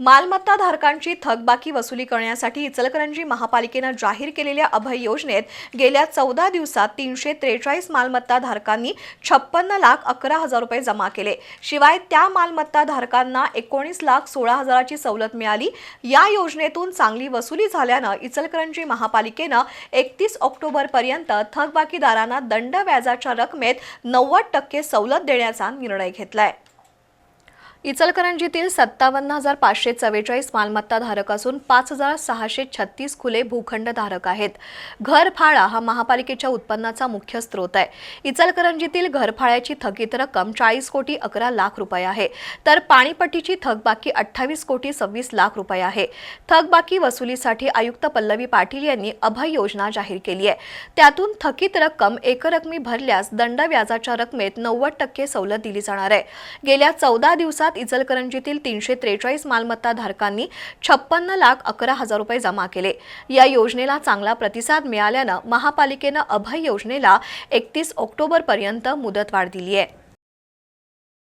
मालमत्ता धारकांची थकबाकी वसुली करण्यासाठी इचलकरंजी महापालिकेनं जाहीर केलेल्या अभय योजनेत गेल्या चौदा दिवसात तीनशे त्रेचाळीस मालमत्ता धारकांनी छप्पन्न लाख अकरा हजार रुपये जमा केले. शिवाय त्या मालमत्ता धारकांना एकोणीस लाख सोळा हजाराची सवलत मिळाली. या योजनेतून चांगली वसुली झाल्यानं इचलकरंजी महापालिकेनं एकतीस ऑक्टोबरपर्यंत थकबाकीदारांना दंड व्याजाच्या रकमेत नव्वद टक्के सवलत देण्याचा निर्णय घेतलाय. इचलकरंजीतील सत्तावन्न हजार पाचशे चव्वेचाळीस मालमत्ता धारक असून पाच हजार सहाशे छत्तीस खुले भूखंड धारक आहेत. घरफाळा हा महापालिकेच्या उत्पन्नाचा मुख्य स्रोत आहे. इचलकरंजीतील घरफाळ्याची थकीत रक्कम चाळीस कोटी अकरा लाख रुपये आहे. तर पाणीपट्टीची थकबाकी अठ्ठावीस कोटी सव्वीस लाख रुपये आहे. थकबाकी वसुलीसाठी आयुक्त पल्लवी पाटील यांनी अभय योजना जाहीर केली आहे. त्यातून थकीत रक्कम एकरकमी भरल्यास दंड व्याजाच्या रकमेत नव्वद टक्के सवलत दिली जाणार आहे. गेल्या चौदा दिवसात इचलकरंजीतील तीनशे त्रेचाळीस मालमत्ता धारकांनी छप्पन्न लाख अकरा हजार रुपये जमा केले. या योजनेला चांगला प्रतिसाद मिळाल्यानं महापालिकेनं अभय योजनेला एकतीस ऑक्टोबरपर्यंत मुदतवाढ दिली आहे